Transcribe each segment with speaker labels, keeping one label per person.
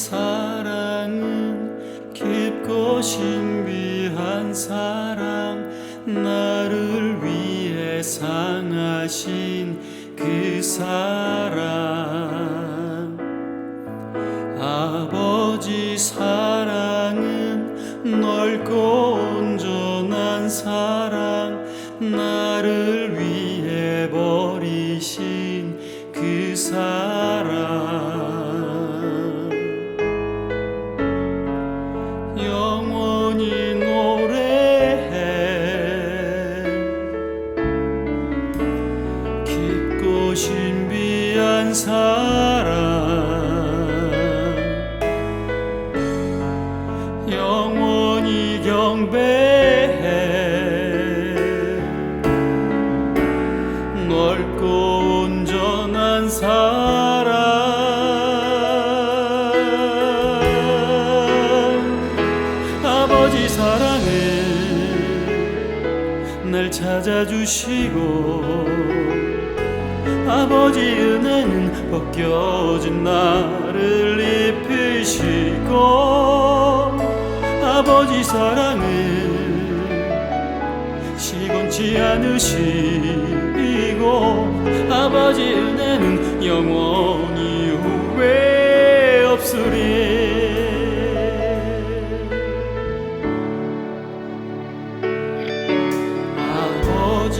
Speaker 1: 사랑은 깊고 신비한 사랑 나를 위해 상하신 그 사랑. 아버지 사랑은 넓고 온전한 사랑 나를 위해 버리신 그 사랑. 찾아주시고 아버지 은혜는 벗겨진 나를 입히시고 아버지 사랑을 시곤치 않으시고 아버지 은혜는 영원히 후회 없으리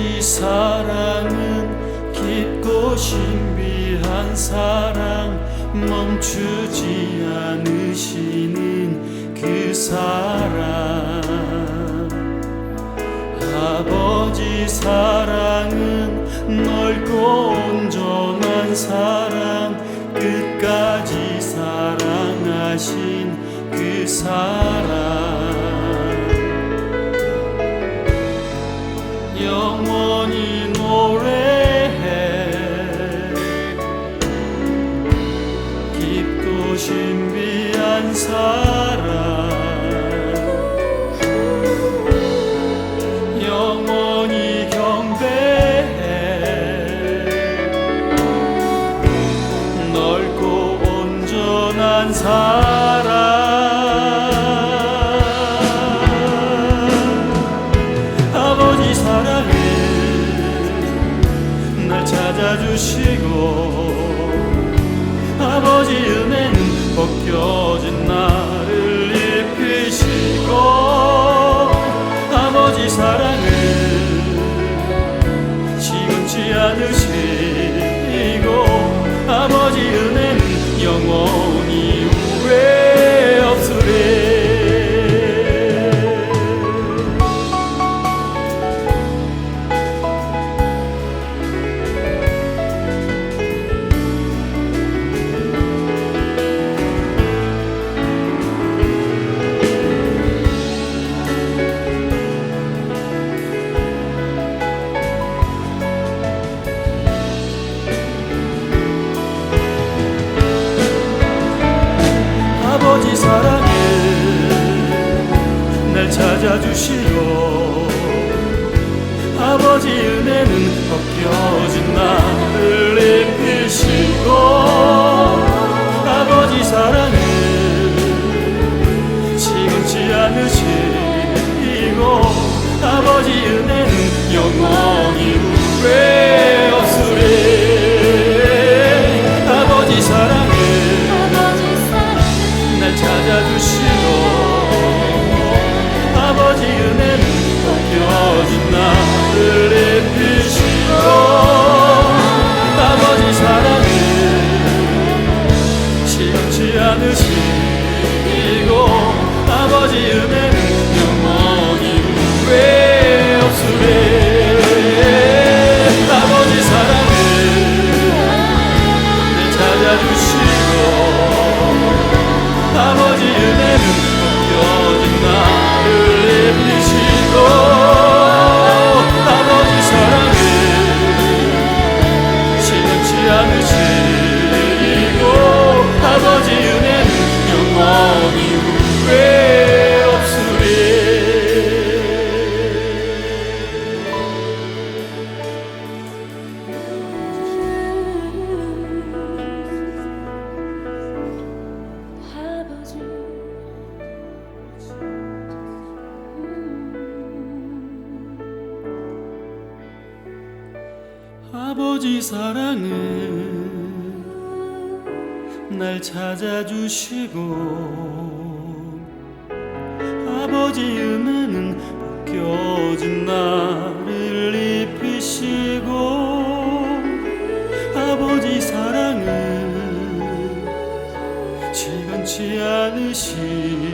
Speaker 1: 아버지 사랑은 깊고 신비한 사랑 멈추지 않으시는 그 사랑. 아버지 사랑은 넓고 온전한 사랑 끝까지 사랑하신 그 사랑 신 찾아주시고 아버지 은혜는 벗겨진 나를 입히시고 아버지 사랑을 시건치 않으시고 아버지 은혜는 영원히 후회 아버지 사랑은 날 찾아주시고 아버지 은혜는 벗겨진 나를 입히시고 아버지 사랑은 시간치 않으시